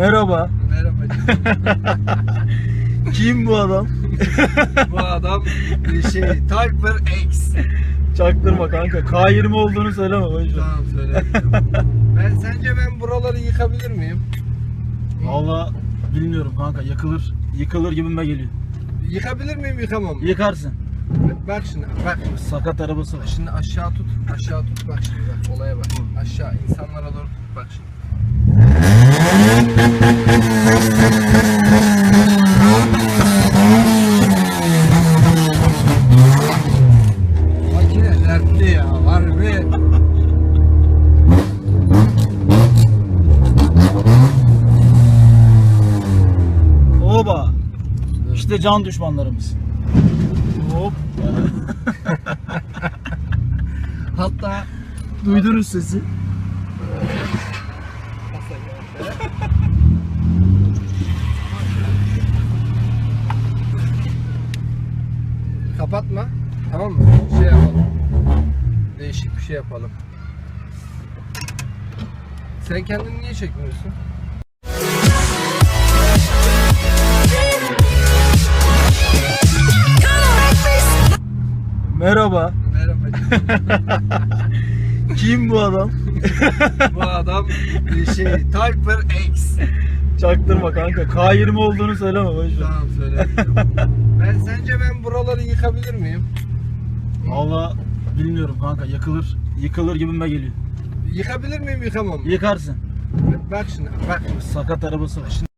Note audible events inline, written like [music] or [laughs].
Merhaba. Merhaba. [laughs] Kim bu adam? Bu adam bir şey Typer X. Çaktırma kanka. K20 olduğunu söyleme. boş. Tamam söyle. ben sence ben buraları yıkabilir miyim? Valla bilmiyorum kanka. Yakılır. Yıkılır gibime geliyor. Yıkabilir miyim yıkamam mı? Yıkarsın. Bak şimdi bak. Sakat arabası var. Şimdi aşağı tut. Aşağı tut. Bak şimdi bak olaya bak. Aşağı insanlara doğru tut. Bak şimdi. Oba. İşte can düşmanlarımız. Hop. [laughs] Hatta Duydunuz sesi. Kapatma. Tamam mı? Şey yapalım. Değişik bir şey yapalım. Sen kendini niye çekmiyorsun? Merhaba. Merhaba. [laughs] [laughs] Kim bu adam? [laughs] Bu adam bir şey Typer X. Çaktırma kanka. K20 olduğunu söyleme. boş ver. Tamam söyle. ben sence ben buraları yıkabilir miyim? Valla bilmiyorum kanka. Yakılır. Yıkılır gibime geliyor. Yıkabilir miyim yıkamam mı? Yıkarsın. Bak şimdi bak. Sakat arabası var. Şimdi